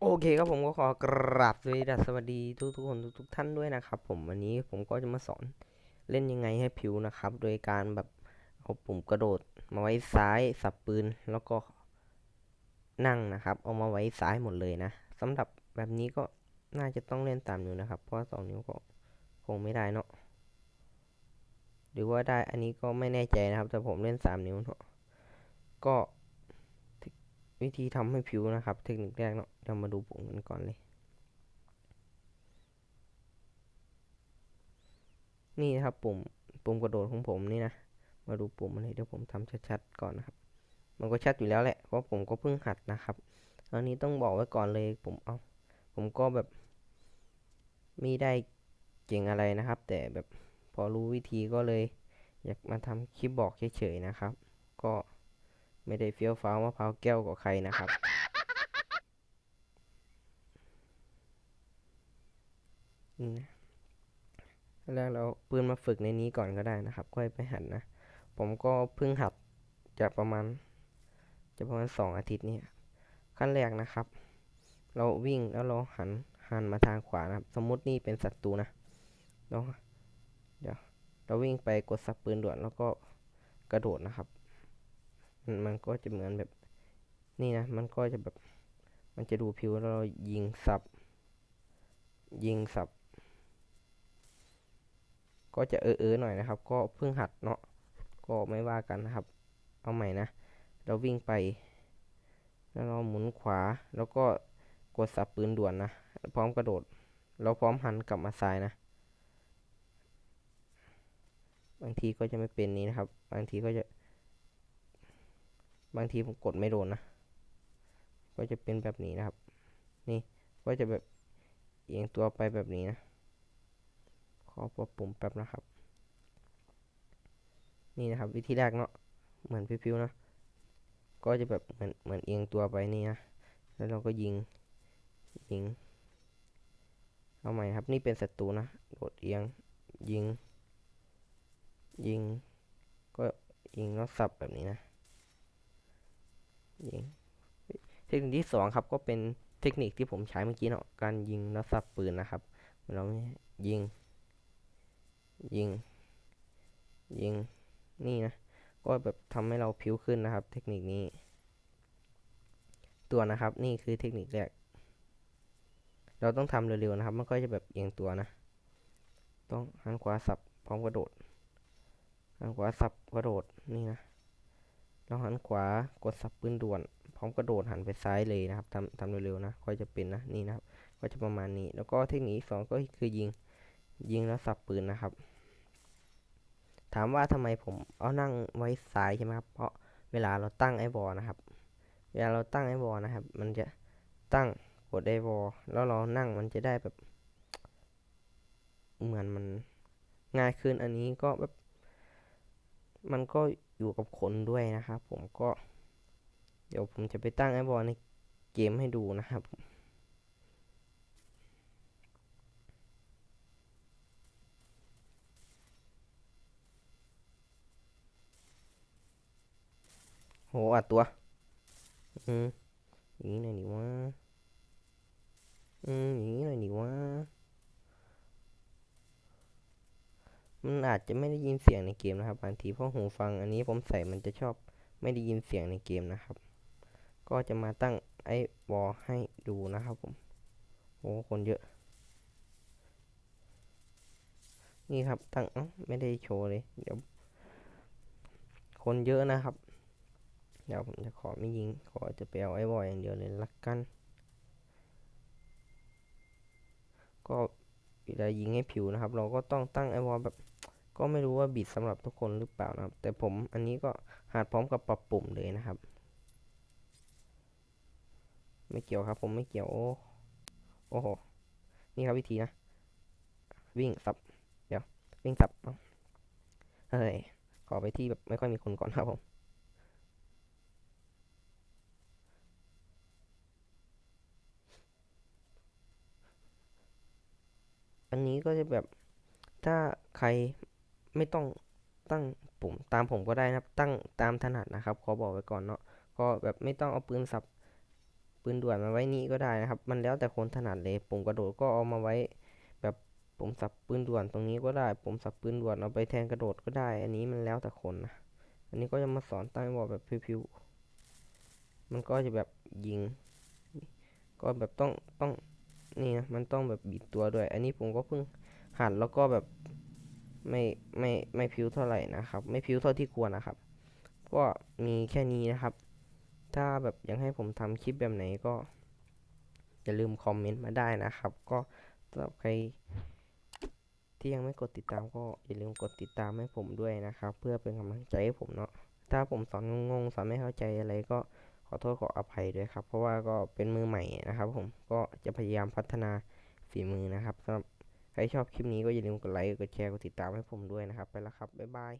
โอเคครับผมก็ขอกราบสวัสดีทุกทุกคนทุกทุกท่านด้วยนะครับ ผมวันนี้ผมก็จะมาสอนเล่นยังไงให้ผิวนะครับ โดยการแบบเอาปุ่มกระโดดมาไว้ซ้ายสับปืนแล้วก็นั่งนะครับ เอามาไว้ซ้ายหมดเลยนะสำหรับแบบนี้ก็น่าจะต้องเล่นตามนิ้วนะครับ เพราะว่าสองนิ้วก็คงไม่ได้เนาะหรือว่าได้อันนี้ก็ไม่แน่ใจนะครับ แต่ผมเล่นสามนิ้วเนาะก็ วิธีทำให้ผิวนะครับ เทคนิคแรกเนาะเรามาดูปุ่มกันก่อนเลย นี่นะครับปุ่มปุ่มกระโดดของผมนี่นะ มาดูปุ่มมันเลยเดี๋ยวผมทำชัดๆก่อนนะครับ มันก็ชัดอยู่แล้วแหละเพราะผมก็เพิ่งหัดนะครับอันนี้ต้องบอกไว้ก่อนเลยผมเอาผมก็แบบไม่ได้เก่งอะไรนะครับ แต่แบบพอรู้วิธีก็เลย อยากมาทำคลิปบอกเฉยๆนะครับ ก็ ไม่ได้เฟี้ยวฟ้าวมะพร้าวแก้วกับใครนะครับนี่นะแล้วเราปืนมาฝึกในนี้ก่อนก็ได้นะครับ ค่อยไปหัดนะ ผมก็เพิ่งหัดจากประมาณจะประมาณสองอาทิตย์นี่ขั้นแรกนะครับ เราวิ่งแล้วเราหันหันมาทางขวานะครับ สมมุตินี่เป็นศัตรูนะเราเดี๋ยวเราวิ่งไปกดสับปืนด่วนแล้วก็กระโดดนะครับ มันก็จะเหมือนแบบนี่นะ มันก็จะแบบ มันจะดูผิวเรายิงสับ ยิงสับ ก็จะเออเออหน่อยนะครับ ก็เพิ่งหัดเนาะ ก็ไม่ว่ากันนะครับ เอาใหม่นะ เราวิ่งไป แล้วเราหมุนขวา แล้วก็กดสับปืนด่วนนะ พร้อมกระโดด เราพร้อมหันกลับมาซ้ายนะ บางทีก็จะไม่เป็นนี้นะครับ บางทีก็จะ บางทีผมกดไม่โดนนะ ก็จะเป็นแบบนี้นะครับ นี่ก็จะแบบเอียงตัวไปแบบนี้นะ ขอปรับปุ่มแป๊บนะครับ นี่นะครับ วิธีแรกเนาะ เหมือนพิวๆนะ ก็จะแบบเหมือนเหมือนเอียงตัวไปนี่นะ แล้วเราก็ยิง ยิง เอาใหม่ครับ นี่เป็นศัตรูนะ โดดเอียง ยิง ยิง ก็ยิงแล้วสับแบบนี้นะ ยิงเทคนิคที่สองครับก็เป็นเทคนิคที่ผมใช้เมื่อกี้เนาะการยิงแล้วสับปืนนะครับเรายิง ยิง ยิงนี่นะก็แบบทำให้เราผิวขึ้นนะครับ เทคนิคนี้ ตัวนะครับนี่คือเทคนิคแรก เราต้องทำเร็วๆนะครับ มันก็จะแบบเอียงตัวนะ ต้องหันขวาสับพร้อมกระโดดหันขวาสับกระโดดนี่นะ เราหันขวากดสับปืนด่วน พร้อมกระโดดหันไปซ้ายเลยนะครับทำทำเร็วๆนะค่อยจะเป็นนะนี่นะครับ ก็จะประมาณนี้ แล้วก็เทคนิคสองก็คือยิงยิงแล้วสับปืนนะครับ ถามว่าทำไมผมเอานั่งไว้ซ้ายใช่ไหมครับเพราะเวลาเราตั้งไอ้บอลนะครับ เวลาเราตั้งไอ้บอลนะครับ มันจะตั้งกดไอ้บอลแล้วเรานั่งมันจะได้แบบ เหมือนมันง่ายขึ้นอันนี้ก็แบบ มันก็อยู่กับคนด้วยนะครับ ผมก็ เดี๋ยวผมจะไปตั้งไอ้บอลในเกมให้ดูนะครับโหอัดตัว อืมอย่างนี้หน่อยดิวะอืมอย่างนี้หน่อยดิวะ มันอาจจะไม่ได้ยินเสียงในเกมนะครับบางทีเพราะหูฟังอันนี้ผมใส่มันจะชอบไม่ได้ยินเสียงในเกมนะครับ ก็จะมาตั้งไอ้วอลให้ดูนะครับผมโอ้คนเยอะ นี่ครับตั้งไม่ได้โชว์เลยเดี๋ยวคนเยอะนะครับ เดี๋ยวผมจะขอไม่ยิง ขอจะไปเอาไอ้บอยอย่างเดียวเลยละกัน ก็เวลายิงให้ผิวนะครับ เราก็ต้องตั้งไอ้วอลแบบ ก็ไม่รู้ว่าบิดสำหรับทุกคนหรือเปล่านะครับ แต่ผมอันนี้ก็หัดพร้อมกับปรับปุ่มเลยนะครับ ไม่เกี่ยวครับ ผมไม่เกี่ยวโอ้โอ้โหนี่ครับวิธีนะ วิ่งสับ เดี๋ยว วิ่งสับเอ้าเฮ้ยขอไปที่แบบไม่ค่อยมีคนก่อนครับผมอันนี้ก็จะแบบถ้าใคร ไม่ต้องตั้งปุ่มตามผมก็ได้นะครับ ตั้งตามถนัดนะครับ ขอบอกไว้ก่อนเนาะก็แบบไม่ต้องเอาปืนสับปืนด่วนมาไว้นี่ก็ได้นะครับ มันแล้วแต่คนถนัดเลยปุ่มกระโดดก็เอามาไว้ แบบปุ่มสับปืนด่วนตรงนี้ก็ได้ปุ่มสับปืนด่วนเอาไปแทนกระโดดก็ได้ อันนี้มันแล้วแต่คนนะอันนี้ก็จะมาสอนตั้งวอลแบบพิวๆมันก็จะแบบยิง ก็แบบต้องต้องนี่นะมันต้องแบบบิดตัวด้วย อันนี้ผมก็เพิ่งหัดแล้วก็แบบ ไม่ไม่ไม่พิ้วเท่าไหร่นะครับ ไม่พิ้วเท่าที่ควรนะครับ ก็มีแค่นี้นะครับ ถ้าแบบยากให้ผมทำคลิปแบบไหนก็อย่าลืมคอมเมนต์มาได้นะครับ ก็สำหรับใครที่ยังไม่กดติดตามก็อย่าลืมกดติดตามให้ผมด้วยนะครับ เพื่อเป็นกำลังใจให้ผมเนาะถ้าผมสอนงงๆสอนไม่เข้าใจอะไรก็ขอโทษขออภัยด้วยครับ เพราะว่าก็เป็นมือใหม่นะครับ ผมก็จะพยายามพัฒนาฝีมือนะครับสำหรับ ใครชอบคลิปนี้ก็อย่าลืมกดไลค์ กดแชร์ กดติดตามให้ผมด้วยนะครับ ไปแล้วครับ บ๊ายบาย